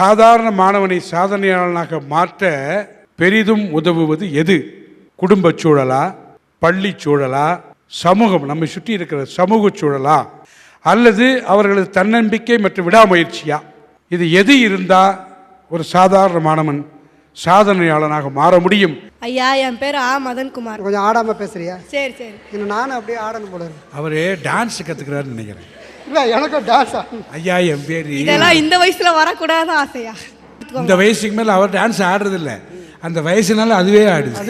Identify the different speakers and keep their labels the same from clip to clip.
Speaker 1: சாதாரண மாணவனை சாதனையாளனாக மாற்ற பெரிதும் உதவுவது எது? குடும்பச் சூழலா? பள்ளி சூழலா? சமூகம் நம்மை சுற்றி இருக்கிற சமூக சூழலா? அல்லது அவர்களது தன்னம்பிக்கை மற்றும் விடாமுயற்சியா? இது எது இருந்தா ஒரு சாதாரண மாணவன் சாதனையாளனாக மாற முடியும்?
Speaker 2: ஐயா என் பேர் ஆ மதன்குமார்.
Speaker 3: கொஞ்சம் ஆடாமல் பேசுறியா?
Speaker 2: சரி சரி.
Speaker 3: நானும் அப்படியே ஆடணும் போல இருக்கு.
Speaker 1: அவர் டான்ஸ் கற்றுக்கிறாருன்னு நினைக்கிறேன்.
Speaker 3: இல்லை எனக்கும் டான்ஸ்
Speaker 1: ஐயா என் பேர்.
Speaker 2: இதெல்லாம் இந்த வயசுல வரக்கூடாது ஆசையா?
Speaker 1: இந்த வயசுக்கு மேலே அவர் டான்ஸ் ஆடுறதில்ல. அந்த வயசுனால அதுவே ஆடுது.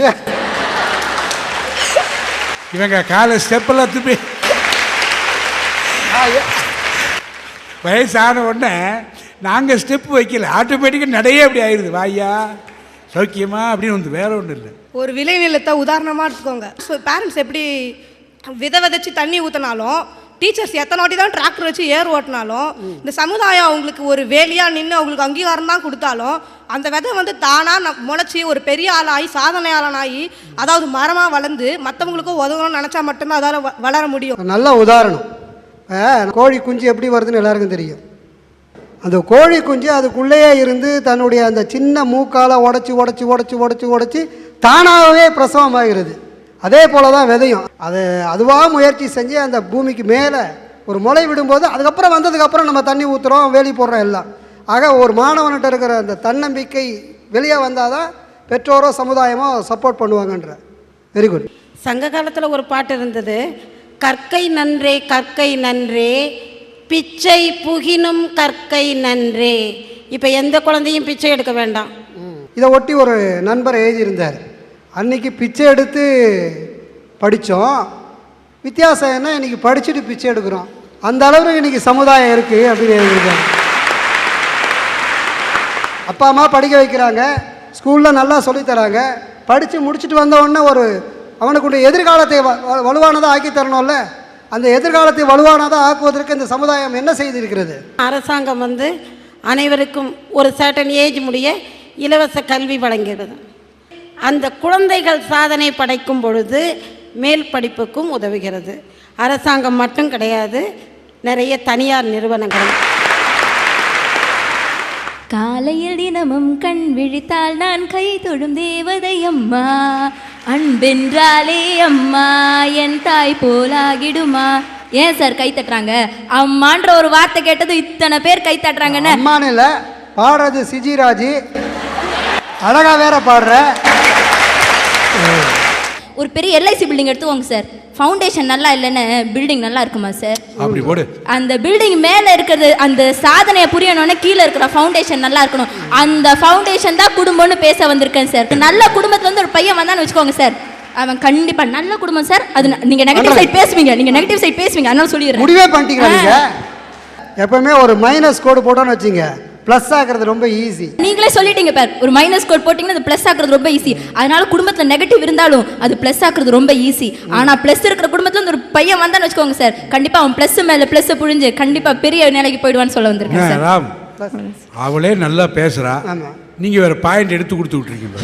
Speaker 1: இவங்க காலை ஸ்டெப்பெல்லாம் திருப்பி. வயசான உடனே நாங்கள் ஸ்டெப் வைக்கல. ஆட்டோமேட்டிக்காக நடையே அப்படி ஆயிடுது. வாய்யா சௌக்கியமா அப்படின்னு வந்து வேற ஒன்றும் இல்லை.
Speaker 2: ஒரு விளைநிலத்தை உதாரணமா எடுத்துக்கோங்க. ஸோ பேரண்ட்ஸ் எப்படி விதை விதைச்சு தண்ணி ஊற்றினாலும் டீச்சர்ஸ் எத்தனை வாட்டி தான் டிராக்டர் வச்சு ஏர் ஓட்டினாலும் இந்த சமுதாயம் அவங்களுக்கு ஒரு வேலியாக நின்று அவங்களுக்கு அங்கீகாரம் தான் கொடுத்தாலும் அந்த விதை வந்து தானாக முளைச்சி ஒரு பெரிய ஆளாகி சாதனையாளனாகி அதாவது மரமாக வளர்ந்து மற்றவங்களுக்கும் உதவணும்னு நினச்சா மட்டும்தான் அதால் வ- வளர முடியும்.
Speaker 3: நல்ல உதாரணம். கோழி குஞ்சு எப்படி வருதுன்னு எல்லாருக்கும் தெரியும். அந்த கோழி குஞ்சு அதுக்குள்ளேயே இருந்து தன்னுடைய அந்த சின்ன மூக்கால் உடச்சி உடச்சி உடச்சி உடச்சி உடச்சி தானாகவே பிரசவமாகிறது. அதே போல தான் விதையும். அது அதுவாக முயற்சி செஞ்சு அந்த பூமிக்கு மேலே ஒரு முளை விடும்போது அதுக்கப்புறம் வந்ததுக்கப்புறம் நம்ம தண்ணி ஊற்றுறோம் வேலி போடுறோம் எல்லாம். ஆக ஒரு மாணவன்கிட்ட இருக்கிற அந்த தன்னம்பிக்கை வெளியே வந்தால் தான் பெற்றோரோ சமுதாயமோ சப்போர்ட் பண்ணுவாங்கன்ற. வெரி குட்
Speaker 4: சங்க காலத்தில் ஒரு பாட்டு இருந்தது. கற்கை நன்றே கற்கை நன்றே பிச்சை புகினும் கற்கை நன்றே. இப்போ எந்த குழந்தையும் பிச்சை எடுக்க வேண்டாம்.
Speaker 3: இதை ஒட்டி ஒரு நண்பர் எழுதியிருந்தார். அன்றைக்கி பிச்சை எடுத்து படித்தோம். வித்தியாசம் என்ன இன்னைக்கு படிச்சுட்டு பிச்சை எடுக்கிறோம். அந்த அளவுக்கு இன்னைக்கு சமுதாயம் இருக்குது அப்படின்னு எழுதியிருக்காங்க. அப்பா அம்மா படிக்க வைக்கிறாங்க ஸ்கூலில் நல்லா சொல்லித் தராங்க. படித்து முடிச்சுட்டு வந்தவுடனே ஒரு அவனுக்குடைய எதிர்காலத்தை வ- வலுவானதாக ஆக்கி தரணும்ல? அந்த எதிர்காலத்தை வலுவானதாக ஆக்குவதற்கு இந்த சமுதாயம் என்ன செய்திருக்கிறது?
Speaker 4: அரசாங்கம் வந்து அனைவருக்கும் ஒரு சர்டன் ஏஜ் முடிய இலவச கல்வி வழங்குகிறது. அந்த குழந்தைகள் சாதனை படைக்கும் பொழுது மேல் படிப்புக்கும் உதவுகிறது. அரசாங்கம் மட்டும் கிடையாது நிறைய தனியார் நிறுவனங்கள்
Speaker 5: காலையில் தினமும் கண் விழித்தால் நான் கை தொடும் தேவதை அம்மா. அன்பென்றாலே அம்மா என் தாய் போலாகிடுமா? ஏன் சார் கை தட்டுறாங்க? அம்மான்ற ஒரு வார்த்தை கேட்டது இத்தனை பேர் கை தட்டுறாங்கன்னு.
Speaker 3: பாடுறது சிஜிராஜி. அழகா வேற பாடுற.
Speaker 5: ஒரு பெரிய எல்ஐசி பில்டிங் எடுத்துக்கோங்க சார் ஃபவுண்டேஷன் நல்லா இல்லைன்னு பில்டிங் நல்லா இருக்குமா சார்
Speaker 1: அப்படி போடு.
Speaker 5: அந்த பில்டிங் மேலே இருக்கிறது அந்த சாதனையை புரியணும்னு கீழே இருக்கிற ஃபவுண்டேஷன் நல்லா இருக்கணும். அந்த ஃபவுண்டேஷன் தான் குடும்பம்னு பேச வந்திருக்கேன் சார் நல்ல குடும்பத்துல இருந்து ஒரு பையன் வந்தான்னு வச்சுக்கோங்க சார் அவன் கண்டிப்பா நல்ல குடும்பம் சார் அது நீங்க நெகட்டிவ் சைட் பேசுவீங்க நீங்க நெகட்டிவ் சைட் பேசுவீங்க. அதனால சொல்லிடுறேன்.
Speaker 3: முடிவே பண்ணிட்டீங்களா நீங்க? எப்பவுமே ஒரு மைனஸ் கோடு போட்டோன்னு வச்சுங்க. ப்ளஸ் ஆகிறது ரொம்ப ஈஸி
Speaker 5: நீங்களே சொல்லிட்டீங்க பேர். ஒரு மைனஸ் கோட் போட்டிங்கன்னா அது ப்ளஸ் ஆகிறது ரொம்ப ஈஸி அதனால குடும்பத்தில் நெகட்டிவ் இருந்தாலும் அது ப்ளஸ் ஆகிறது ரொம்ப ஈஸி ஆனால் ப்ளஸ் இருக்கிற குடும்பத்தில் ஒரு பையன் வந்தான்னு வச்சுக்கோங்க சார். கண்டிப்பாக அவன் ப்ளஸ் மேலே ப்ளஸ்ஸை புழிஞ்சு கண்டிப்பாக பெரிய நிலைக்கு போயிடுவான்னு சொல்ல வந்திருக்கேன்
Speaker 1: ராம் அவளே நல்லா
Speaker 3: பேசுகிறா
Speaker 1: நீங்கள் வேறு பாயிண்ட் எடுத்து கொடுத்து விட்ருக்கீங்க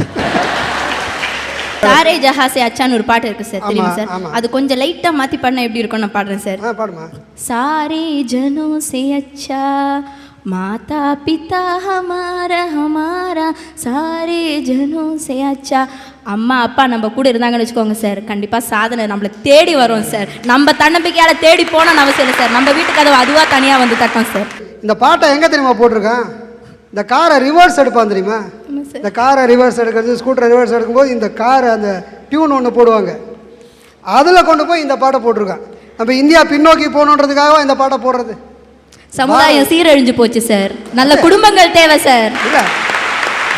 Speaker 5: தாரே ஜஹாசே அச்சான்னு ஒரு பாட்டு இருக்கு சார். தெரியுமா சார்? அது கொஞ்சம் லைட்டா மாத்தி பாடினா எப்படி இருக்கும் நான் பாடுறேன் சார். சாரே ஜனோசே அச்சா माता पिता हमारा हमारा सारे जनों से अच्छा அம்மா அப்பா நம்ம கூட இருந்தாங்கன்னு வச்சுக்கோங்க சார் கண்டிப்பாக சாதனை நம்மளை தேடி வரும் சார் நம்ம தன்னம்பிக்கையால் தேடி போனோம்னு அவசியம் இல்லை சார் நம்ம வீட்டு கதவு அதுவாக தனியாக வந்து தட்டோம் சார்
Speaker 3: இந்த பாட்டை எங்க தெரியுமா போட்டிருக்கான் இந்த காரை ரிவர்ஸ் எடுப்பான் தெரியுமா
Speaker 5: ஆமாம் சார்
Speaker 3: இந்த காரை ரிவர்ஸ் எடுக்கிறது ஸ்கூட்டரை ரிவர்ஸ் எடுக்கும்போது இந்த கார் அந்த டியூன் ஒன்று போடுவாங்க அதில் கொண்டு போய் இந்த பாட்டை போட்டிருக்கான் நம்ம இந்தியா பின்னோக்கி போகணுன்றதுக்காக இந்த பாட்டை போடுறது
Speaker 5: சமுதாயம் சீரழிஞ்சு போச்சு சார். நல்ல குடும்பங்கள் தேவை சார்.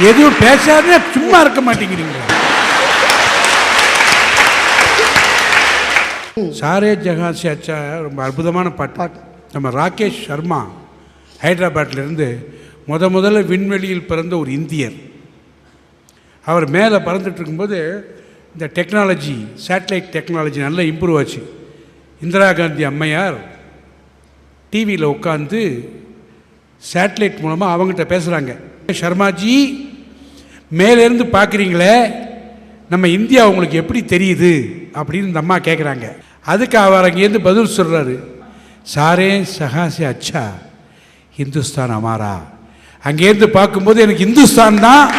Speaker 1: எதுவும் பேசாதே சும்மா இருக்க மாட்டேங்கிறீங்க சாரே ஜஹான் சே அச்சா ரொம்ப அற்புதமான பாட்டு. நம்ம ராகேஷ் சர்மா ஹைதராபாத்ல இருந்து முத முதல்ல விண்வெளியில் பிறந்த ஒரு இந்தியர். அவர் மேலே பறந்துட்டு இருக்கும்போது இந்த டெக்னாலஜி சேட்டலைட் டெக்னாலஜி நல்லா இம்ப்ரூவ் ஆச்சு. இந்திரா காந்தி அம்மையார் டிவியில் உட்காந்து சேட்டலைட் மூலமாக அவங்ககிட்ட பேசுகிறாங்க சர்மாஜி மேலேருந்து பார்க்குறீங்களே நம்ம இந்தியா உங்களுக்கு எப்படி தெரியுது? அப்படின்னு இந்த அம்மா கேட்குறாங்க அதுக்கு அவர் அங்கேருந்து பதில் சொல்கிறாரு சாரே சகாசே அச்சா ஹிந்துஸ்தான் அமாரா. அங்கேருந்து பார்க்கும்போது எனக்கு இந்துஸ்தான் தான்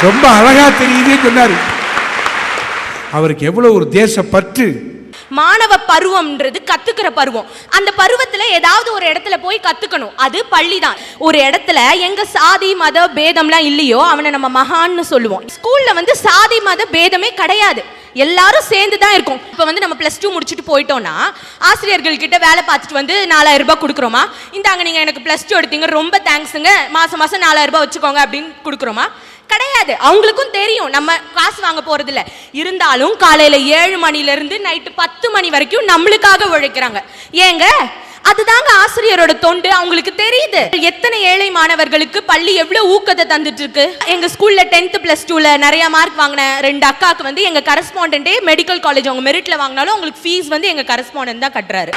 Speaker 1: ரொம்ப அழகாக தெரியுதுன்னு சொன்னார். அவருக்கு எவ்வளோ ஒரு தேசப்பற்று. பற்று
Speaker 6: மாணவ பருவம்ன்றது கத்துக்கிற பருவம். அந்த பருவத்துல ஏதாவது ஒரு இடத்துல போய் கத்துக்கணும். அது பள்ளி தான் ஒரு இடத்துல எங்க சாதி மத பேதம்லாம் இல்லையோ அவனை நம்ம மகான்னு சொல்லுவோம். ஸ்கூல்ல வந்து சாதி மத பேதமே கிடையாது. எல்லாரும் சேர்ந்து தான் இருக்கும். இப்போ வந்து நம்ம ப்ளஸ் டூ முடிச்சுட்டு போயிட்டோம்னா ஆசிரியர்கள் கிட்ட வேலை பார்த்துட்டு வந்து நாலாயிரம் ரூபாய் கொடுக்குறோமா? இந்தாங்க நீங்கள் எனக்கு ப்ளஸ் டூ எடுத்தீங்க ரொம்ப தேங்க்ஸுங்க மாதம் மாதம் நாலாயிரம் ரூபாய் வச்சுக்கோங்க அப்படின்னு கொடுக்குறோமா? கிடையாது. அவங்களுக்கும் தெரியும். நம்ம காசு வாங்க போறது இல்ல இருந்தாலும் காலையில ஏழு மணில இருந்து நைட்டு பத்து மணி வரைக்கும் நம்மளுக்காக உழைக்கிறாங்க. ஏங்க? அதுதாங்க ஆசிரியரோட தொண்டு. அவங்களுக்கு தெரியுது. எத்தனை ஏழை மாணவர்களுக்கு பள்ளி எவ்வளவு ஊக்கத்தை தந்துட்டு இருக்கு எங்க ஸ்கூல்ல டென்த் பிளஸ் டூல நிறைய மார்க் வாங்கின ரெண்டு அக்காக்கு வந்து எங்க கரஸ்பாண்டே மெடிக்கல் காலேஜ் அவங்க மெரிட்ல வாங்கினாலும் அவங்களுக்கு ஃபீஸ் வந்து எங்க கரஸ்பாண்டன் தான் கட்டுறாரு.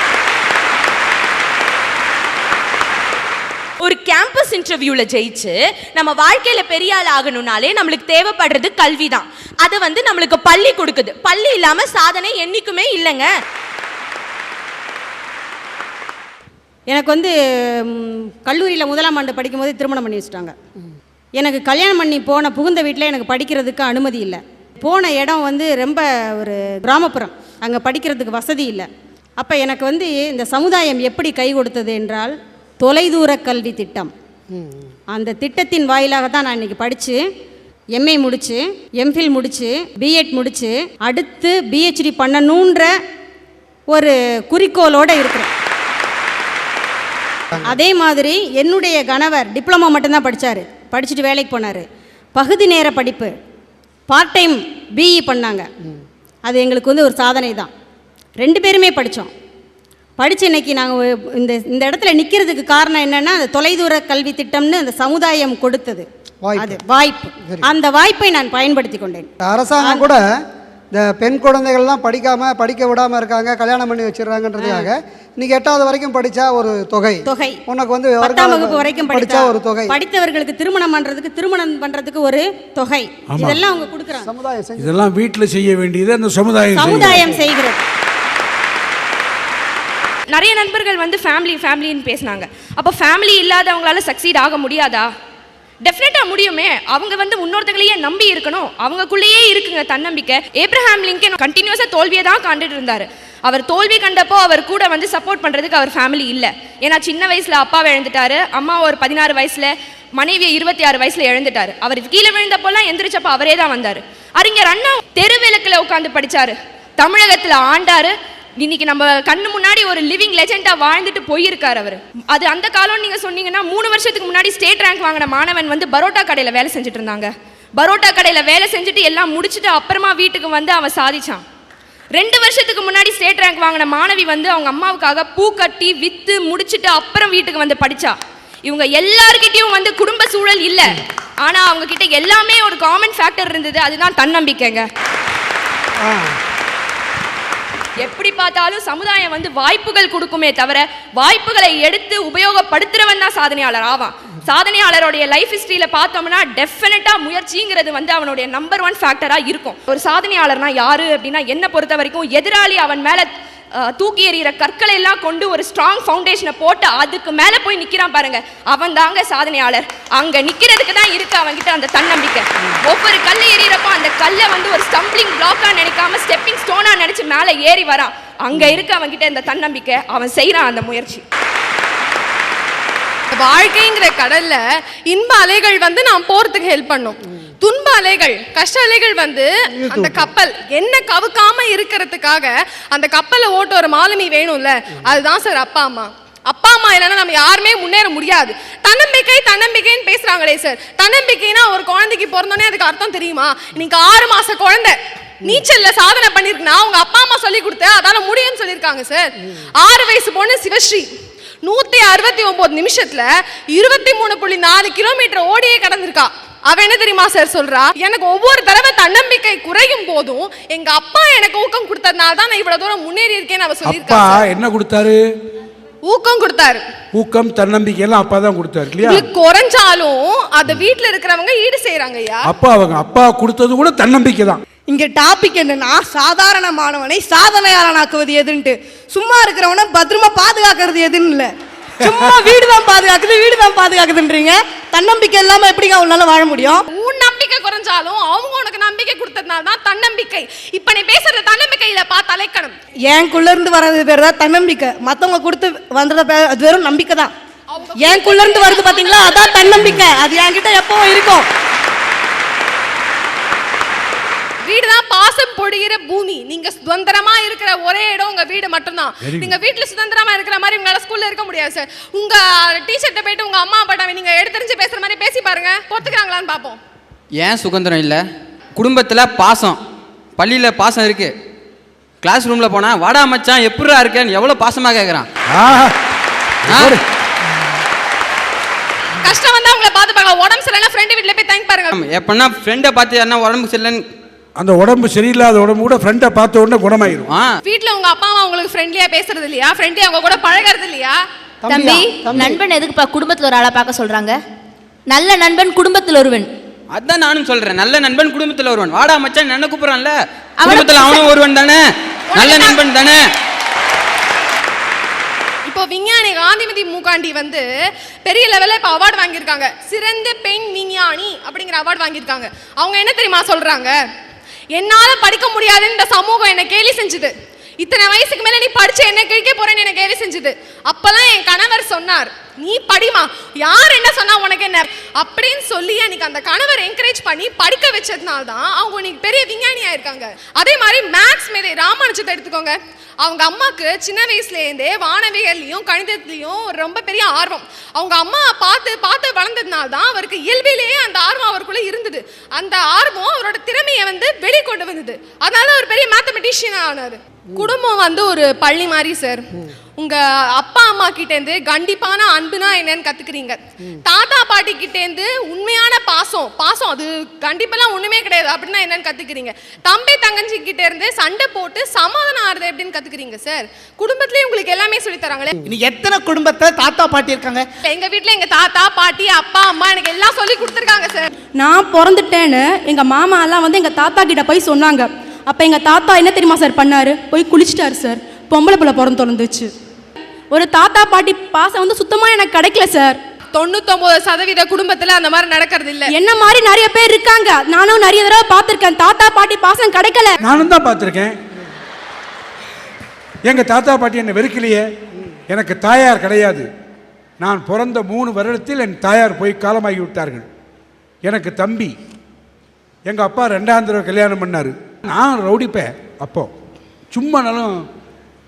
Speaker 6: ஒரு கேம்பஸ் இன்டர்வியூவில் ஜெயிச்சு நம்ம வாழ்க்கையில் பெரிய ஆள் ஆகணும்னாலே நம்மளுக்கு தேவைப்படுறது கல்வி தான் அதை வந்து நம்மளுக்கு பள்ளி கொடுக்குது. பள்ளி இல்லாமல் சாதனை என்றைக்குமே இல்லைங்க.
Speaker 7: எனக்கு வந்து கல்லூரியில் முதலாம் ஆண்டு படிக்கும்போது திருமணம் பண்ணி வச்சுட்டாங்க. எனக்கு கல்யாணம் பண்ணி போன புகுந்த வீட்டில் எனக்கு படிக்கிறதுக்கு அனுமதி இல்லை. போன இடம் வந்து ரொம்ப ஒரு கிராமப்புறம். அங்கே படிக்கிறதுக்கு வசதி இல்லை. அப்போ எனக்கு வந்து இந்த சமுதாயம் எப்படி கை கொடுத்தது என்றால் தொலைதூர கல்வி திட்டம். அந்த திட்டத்தின் வாயிலாக தான் நான் இன்றைக்கி படித்து எம்ஏ முடித்து எம்ஃபில் முடித்து பிஎட் முடித்து அடுத்து பிஹெச்டி பண்ணணுன்ற ஒரு குறிக்கோளோடு இருக்கிறேன். அதே மாதிரி என்னுடைய கணவர் டிப்ளமோ மட்டும்தான் படித்தார் படிச்சுட்டு வேலைக்கு போனார். பகுதி நேர படிப்பு பார்ட் டைம் பிஇ பண்ணாங்க. அது எங்களுக்கு வந்து ஒரு சாதனை தான் ரெண்டு பேருமே படித்தோம் படித்து இன்னைக்கு நாங்கள் இந்த இந்த இடத்துல நிற்கிறதுக்கு காரணம் என்னென்னா அந்த தொலைதூர கல்வி திட்டம்னு அந்த சமுதாயம் கொடுத்தது. அது வாய்ப்பு. அந்த வாய்ப்பை நான் பயன்படுத்தி கொண்டேன்.
Speaker 3: அரசாங்கம் கூட இந்த பெண் குழந்தைகள்லாம் படிக்காமல் படிக்க விடாமல் இருக்காங்க கல்யாணம் பண்ணி வச்சிடுறாங்கன்றதுக்காக இன்னைக்கு எட்டாவது வரைக்கும் படித்தா ஒரு தொகை.
Speaker 7: தொகை.
Speaker 3: உனக்கு வந்து
Speaker 7: பத்தாம் வகுப்பு வரைக்கும்
Speaker 3: படிச்சா
Speaker 7: படித்தா
Speaker 3: ஒரு தொகை.
Speaker 7: படித்தவர்களுக்கு திருமணம் பண்றதுக்கு திருமணம் பண்றதுக்கு ஒரு தொகை. இதெல்லாம் அவங்க கொடுக்குறாங்க.
Speaker 1: இதெல்லாம் வீட்டில் செய்ய வேண்டியது அந்த சமுதாயம்.
Speaker 7: சமுதாயம் செய்கிறது.
Speaker 8: நிறைய நண்பர்கள் வந்து ஃபேமிலி ஃபேமிலின்னு பேசினாங்க. அப்போ ஃபேமிலி இல்லாதவங்களால சக்சீட் ஆக முடியாதா? டெஃபினட்டாக முடியுமே. அவங்க வந்து இன்னொருத்தங்களையே நம்பி இருக்கணும். அவங்கக்குள்ளேயே இருக்குங்க தன்னம்பிக்கை. ஏப்ரஹாம் லிங்கன் கண்டினியூஸாக தோல்வியை தான் கண்டுட்டு இருந்தார். அவர் தோல்வி கண்டப்போ அவர் கூட வந்து சப்போர்ட் பண்ணுறதுக்கு அவர் ஃபேமிலி இல்லை. ஏன்னா சின்ன வயசில் அப்பாவை இழந்துட்டாரு. அம்மா ஒரு பதினாறு வயசில் மனைவியை இருபத்தி ஆறு வயசில் இழந்துட்டார். அவர் கீழே விழுந்தப்போல்லாம் எந்திரிச்சப்போ அவரே தான் வந்தார். அறிஞர் அண்ணா தெருவிளக்கில் உட்காந்து படித்தார் தமிழகத்தில் ஆண்டாரு. இன்னைக்கு நம்ம கண்ணு முன்னாடி ஒரு லிவிங் லெஜெண்டா வாழ்ந்துட்டு போயிருக்கார் அவர். அது அந்த காலம் நீங்க சொன்னீங்கன்னா மூணு வருஷத்துக்கு முன்னாடி ஸ்டேட் ரேங்க் வாங்கின மாணவன் வந்து பரோட்டா கடையில வேலை செஞ்சுட்டு இருந்தாங்க. பரோட்டா கடையில வேலை செஞ்சுட்டு எல்லாம் முடிச்சுட்டு அப்புறமா வீட்டுக்கு வந்து அவன் சாதிச்சான். ரெண்டு வருஷத்துக்கு முன்னாடி ஸ்டேட் ரேங்க் வாங்கின மாணவி வந்து அவங்க அம்மாவுக்காக பூ கட்டி வித்து முடிச்சுட்டு அப்புறம் வீட்டுக்கு வந்து படிச்சா. இவங்க எல்லார்கிட்டயும் வந்து குடும்ப சூழல் இல்ல. ஆனா அவங்க கிட்ட எல்லாமே ஒரு காமன் ஃபேக்டர் இருந்தது. அதுதான் தன்னம்பிக்கைங்க.
Speaker 3: ஆ.
Speaker 8: எப்படி பார்த்தாலும் சமுதாயம் வந்து வாய்ப்புகள் கொடுக்குமே தவிர வாய்ப்புகளை எடுத்து உபயோகப்படுத்துறவன் தான் சாதனையாளர் ஆவான். சாதனையாளருடைய லைஃப் ஹிஸ்டரியில பார்த்தோம்னா டெஃபினட்டா முயற்சிங்கிறது வந்து அவனுடைய நம்பர் ஒன் ஃபேக்டரா இருக்கும். ஒரு சாதனையாளர்னா யாரு அப்படின்னா என்ன பொறுத்த வரைக்கும் எதிராளி அவன் மேலே தூக்கி எறிகிற கற்களை எல்லாம் கொண்டு ஒரு ஸ்ட்ராங் ஃபவுண்டேஷனை போட்டு அதுக்கு மேலே போய் நிற்கிறான் பாருங்க. அவன் தாங்க சாதனையாளர். அங்கே நிற்கிறதுக்கு தான் இருக்கு அவன்கிட்ட அந்த தன்னம்பிக்கை. ஒவ்வொரு கல் எறிகிறப்போ அந்த கல்லை வந்து ஒரு ஸ்டம்பிளிங் பிளாக்காக நினைக்காம ஸ்டெப்பிங் ஸ்டோனாக நினச்சி மேலே ஏறி வரான். அங்கே இருக்கு அவன்கிட்ட இந்த தன்னம்பிக்கை. அவன் செய்கிறான் அந்த முயற்சி.
Speaker 9: வாழ்க்கைங்கிற கடல்ல இன்ப அலைகள் வந்து நான் போறதுக்கு ஹெல்ப் பண்ணும். துன்ப அலைகள் கஷ்ட அலைகள் வந்து அந்த கப்பல். என்ன கவுக்காம இருக்கிறதுக்காக அந்த கப்பலை ஓட்ட ஒரு மாலுமி வேணும்ல? அதுதான் சார் அப்பா அம்மா. அப்பா அம்மா இல்லைன்னா நம்ம யாருமே முன்னேற முடியாது. தன்னம்பிக்கை தன்னம்பிக்கைன்னு பேசுறாங்களே சார். தன்னம்பிக்கைனா ஒரு குழந்தைக்கு பிறந்தோடனே அதுக்கு அர்த்தம் தெரியுமா? இன்னைக்கு ஆறு மாச குழந்தை. நீச்சல்ல சாதனை பண்ணிருக்குன்னா அவங்க அப்பா அம்மா சொல்லி கொடுத்து அதால முடியும்னு சொல்லியிருக்காங்க சார். ஆறு வயசு பொண்ணு சிவஸ்ரீ. நூத்தி அறுபத்தி ஒன்பது நிமிஷத்துல இருபத்தி மூணு புள்ளி நாலு கிலோமீட்டர் ஓடியே கடந்திருக்கா. அவ என்ன தெரியுமா சார் சொல்றா? எனக்கு ஒவ்வொரு தடவை தன்னம்பிக்கை குறையும் போதும் எங்க அப்பா எனக்கு ஊக்கம் கொடுத்ததுனால தான் நான் இவ்வளவு தூரம் முன்னேறி இருக்கேன்னு அவ
Speaker 1: அப்பா
Speaker 9: சொல்லியிருக்கா.
Speaker 1: என்ன கொடுத்தாரு?
Speaker 9: ஊக்கம் கொடுத்தாரு.
Speaker 1: ஊக்கம் தன்னம்பிக்கை எல்லாம் அப்பா தான் கொடுத்தாரு இல்லையா?
Speaker 9: உங்களுக்கு குறைஞ்சாலும் அத வீட்ல இருக்கிறவங்க ஈடு செய்யறாங்க ஐயா.
Speaker 1: அப்பா அவங்க அப்பா கொடுத்தது கூட தன்னம்பிக்கை தான்.
Speaker 2: இங்க டாபிக் என்னன்னா சாதாரண மாணவனை சாதனையாளனாக்குவது எதுன்ட்டு. சும்மா இருக்கிறவனை பத்திரமா பாதுகாக்கிறது எதுன்னு இல்லை. சும்மா வீடு தான் பாதுகாக்குது வீடு தான் பாதுகாக்குதுன்றீங்க. தன்னம்பிக்கை இல்லாம எப்படிங்க அவங்களால வாழ முடியும்?
Speaker 9: உன் நம்பிக்கை குறைஞ்சாலும் அவங்க உனக்கு நம்பிக்கை கொடுத்ததுனால தான் தன்னம்பிக்கை. இப்ப நீ பேசுறது தன்னம்பிக்கை இல்ல பா தலைக்கணும்
Speaker 2: எனக்குள்ள இருந்து வர்றது பேர் தான் தன்னம்பிக்கை. மத்தவங்க கொடுத்து வந்தத பேர் அது வெறும் நம்பிக்கை தான் எனக்குள்ள இருந்து வருது பாத்தீங்களா? அதான் தன்னம்பிக்கை. அது என்கிட்ட எப்பவும் இருக்கும்
Speaker 9: வீடு தான் பாசம் பொழிகிற பூமி. நீங்க சுதந்திரமா இருக்கிற ஒரே இடம் உங்க வீடு மட்டும்தான். நீங்க வீட்ல சுதந்திரமா இருக்கிற மாதிரி உங்களால ஸ்கூல்ல இருக்க முடியாது சார் உங்க டீச்சர்ட்ட போயிட்டு உங்க அம்மா அப்பாட்ட நீங்க எடுத்தறிஞ்சு பேசுற மாதிரி பேசி பாருங்க. பொறுத்துக்கிறாங்களான்னு பாப்போம்.
Speaker 10: ஏன் சுதந்திரம் இல்லை? குடும்பத்தில் பாசம். பள்ளியில் பாசம் இருக்குது கிளாஸ் ரூமில் போனால் வாடா மச்சான் எப்படிரா இருக்கேன்னு எவ்வளோ பாசமாக கேட்குறான்?
Speaker 9: கஷ்டம் வந்தா உங்களை பாத்துப்பாங்க உடம்பு சரியில்லைன்னா ஃப்ரெண்டு வீட்ல போய் தேங்க் பாருங்க.
Speaker 10: எப்படின்னா ஃப்ரெண்டை பார்த்து யாருன்னா உடம்புக்கு சரியில்லைன்னு
Speaker 1: அந்த உடம்பு சரியில்லாத உடம்பு கூட ஃப்ரெண்டை பார்த்த உடனே குணமாயிரும்.
Speaker 10: ஆ.
Speaker 9: வீட்ல உங்க அப்பா அம்மா உங்களுக்கு ஃப்ரெண்ட்லியா பேசுறது இல்லையா? ஃப்ரெண்ட்லியா அவங்க கூட பழகுறது இல்லையா?
Speaker 5: தம்பி நண்பன் எதுக்குப்பா குடும்பத்துல ஒரு ஆளை பார்க்க சொல்றாங்க? நல்ல நண்பன் குடும்பத்தில் ஒருவன்.
Speaker 10: அதான் நானும் சொல்கிறேன் நல்ல நண்பன் குடும்பத்தில் ஒருவன். வாடா மச்சான் என்ன கூப்பிட்றான்ல?
Speaker 5: அவனை-
Speaker 10: குடும்பத்தில் அவனும் ஒருவன் தானே? நல்ல நண்பன் தானே?
Speaker 9: இப்போ விஞ்ஞானி காந்திமதி மூகாண்டி வந்து பெரிய லெவல்ல இப்போ அவார்டு வாங்கியிருக்காங்க. சிறந்த பெண் விஞ்ஞானி அப்படிங்கிற அவார்டு வாங்கியிருக்காங்க. அவங்க என்ன தெரியுமா சொல்றாங்க? என்னால் படிக்க முடியாதுன்னு இந்த சமூகம் என்னை கேலி செஞ்சுது. இத்தனை வயசுக்கு மேலே நீ படிச்சு என்ன கிழிக்க போறேன்னு என்ன கேலி செஞ்சுது. அப்பதான் என் கணவர் சொன்னார் நீ படிமா யார் என்ன சொன்னா உனக்கு என்ன? அப்படின்னு சொல்லி எனக்கு அந்த கணவர் என்கரேஜ் பண்ணி படிக்க வச்சதுனால தான் அவங்க இன்னைக்கு பெரிய விஞ்ஞானியா இருக்காங்க. அதே மாதிரி மேக்ஸ் மேதை ராமானுஜத்தை எடுத்துக்கோங்க. அவங்க அம்மாக்கு சின்ன வயசுலேருந்தே வானவியல்லையும் கணிதத்துலையும் ரொம்ப பெரிய ஆர்வம். அவங்க அம்மா பார்த்து பார்த்து வளர்ந்ததுனால தான் அவருக்கு இயல்பிலேயே அந்த அந்த ஆர்வம் அவரோட திறமையை வந்து வெளிக்கொண்டு வந்தது. அதனால அவர் பெரிய மேத்தமெட்டிஷியன் ஆனார். குடும்பம் வந்து ஒரு பள்ளி மாதிரி சார் உங்க அப்பா அம்மா கிட்ட இருந்து கண்டிப்பான அன்புனா என்னன்னு கத்துக்கிறீங்க. தாத்தா பாட்டி கிட்ட இருந்து உண்மையான பாசம் பாசம் அது கண்டிப்பெல்லாம் ஒண்ணுமே கிடையாது. அப்படின்னா என்னன்னு கத்துக்கிறீங்க. தம்பி தங்கச்சி கிட்ட இருந்து சண்டை போட்டு சமாதானம் ஆறுது எப்படின்னு கத்துக்கிறீங்க சார் குடும்பத்திலேயே உங்களுக்கு எல்லாமே சொல்லி தராங்களே.
Speaker 11: எத்தனை குடும்பத்தை தாத்தா பாட்டி இருக்காங்க?
Speaker 9: எங்க வீட்ல எங்க தாத்தா பாட்டி அப்பா அம்மா எனக்கு எல்லாம் சொல்லி கொடுத்துருக்காங்க சார்
Speaker 12: நான் பிறந்துட்டேன்னு எங்கள் மாமா எல்லாம் வந்து எங்கள் தாத்தா கிட்ட போய் சொன்னாங்க. அப்போ எங்கள் தாத்தா என்ன தெரியுமா சார் பண்ணாரு? போய் குளிச்சிட்டாரு சார். பொம்பளை பிள்ளை பிறந்து திறந்துச்சு ஒரு தாத்தா பாட்டி பாசம் வந்து சுத்தமாக எனக்கு கிடைக்கல சார்.
Speaker 9: தொண்ணூத்தொன்பது சதவீத குடும்பத்துல அந்த மாதிரி நடக்கிறது இல்ல.
Speaker 12: என்ன மாதிரி நிறைய பேர் இருக்காங்க. நானும் நிறைய தடவை பார்த்துருக்கேன். தாத்தா பாட்டி பாசம் கிடைக்கல.
Speaker 1: நானும் தான் பார்த்துருக்கேன். எங்கள் தாத்தா பாட்டி என்னை வெறுக்கலையே. எனக்கு தாயார் கிடையாது. நான் பிறந்த மூணு வருடத்தில் என் தாயார் போய் காலமாகி விட்டார்கள் எனக்கு தம்பி. எங்கள் அப்பா ரெண்டாம் தடவை கல்யாணம் பண்ணார். நான் ரவுடிப்பேன் அப்போது சும்மானாலும்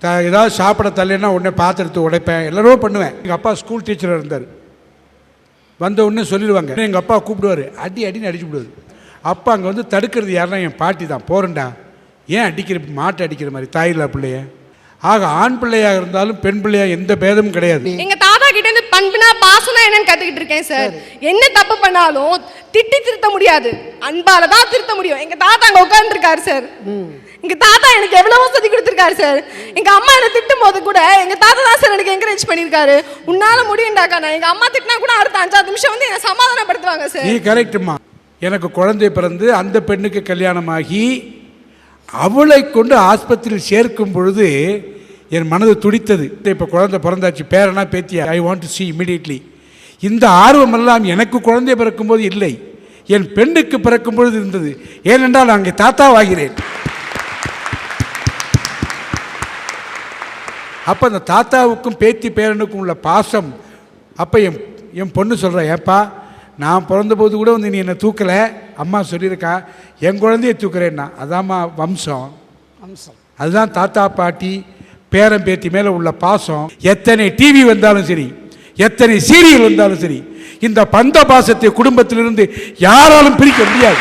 Speaker 1: த ஏதாவது சாப்பிட தள்ளினா உடனே பாத்திரத்தை உடைப்பேன் எல்லாரோ பண்ணுவேன். எங்கள் அப்பா ஸ்கூல் டீச்சராக இருந்தார். வந்த உடனே சொல்லிடுவாங்க எங்கள் அப்பா கூப்பிடுவார்? அடி அடின்னு அடிச்சு விடுவார். அப்பா அங்கே வந்து தடுக்கிறது யாருன்னா என் பாட்டி தான். போகிறேன்டா ஏன் அடிக்கிற மாட்டை அடிக்கிற மாதிரி தாயில்லா பிள்ளைய. ஆக ஆண் பிள்ளையாக இருந்தாலும் பெண் பிள்ளையாக எந்த பேதமும் கிடையாது.
Speaker 9: பண்புனா பாசம்னா என்னன்னு கத்துக்கிட்டு இருக்கேன் சார். என்ன தப்பு பண்ணாலும் திட்டி திருத்த முடியாது. அன்பால தான் திருத்த முடியும். எங்க தாத்தா அங்க உட்கார்ந்துருக்காரு சார் எங்க தாத்தா எனக்கு எவ்வளவோ சொல்லி கொடுத்துருக்காரு சார் எங்க அம்மா என்ன திட்டும் போது கூட எங்க தாத்தா தான் சார் எனக்கு என்கரேஜ் பண்ணிருக்காரு உன்னால முடியும்டாக்கா நான் எங்க அம்மா திட்டினா கூட அடுத்த அஞ்சாறு நிமிஷம் வந்து என்னை சமாதானப்படுத்துவாங்க சார்
Speaker 1: நீ கரெக்டுமா எனக்கு குழந்தை பிறந்து அந்த பெண்ணுக்கு கல்யாணமாகி அவளை கொண்டு ஆஸ்பத்திரியில் சேர்க்கும் பொழுது என் மனது துடித்தது. இப்போ குழந்தை பிறந்தாச்சு. பேரனா பேத்தியா? I want to see immediately. இந்த ஆர்வமெல்லாம் எனக்கு குழந்தை பிறக்கும்போது இல்லை. என் பெண்ணுக்கு பிறக்கும் பொழுது இருந்தது. ஏனென்றால் நான் அங்கே தாத்தாவாகிறேன். அப்போ அந்த தாத்தாவுக்கும் பேத்தி பேரனுக்கும் உள்ள பாசம் அப்போ என் என் பொண்ணு சொல்கிறா ஏப்பா நான் பிறந்தபோது கூட வந்து நீ என்னை தூக்கலை? அம்மா சொல்லியிருக்கா என் குழந்தைய தூக்குறேன்னா. அதாம்மா வம்சம்.
Speaker 3: அம்சம்
Speaker 1: அதுதான் தாத்தா பாட்டி பேரன் பேத்தி மேலே உள்ள பாசம் எத்தனை டிவி வந்தாலும் சரி எத்தனை சீரியல் வந்தாலும் சரி இந்த பந்த பாசத்தை குடும்பத்திலிருந்து யாராலும் பிரிக்க முடியாது.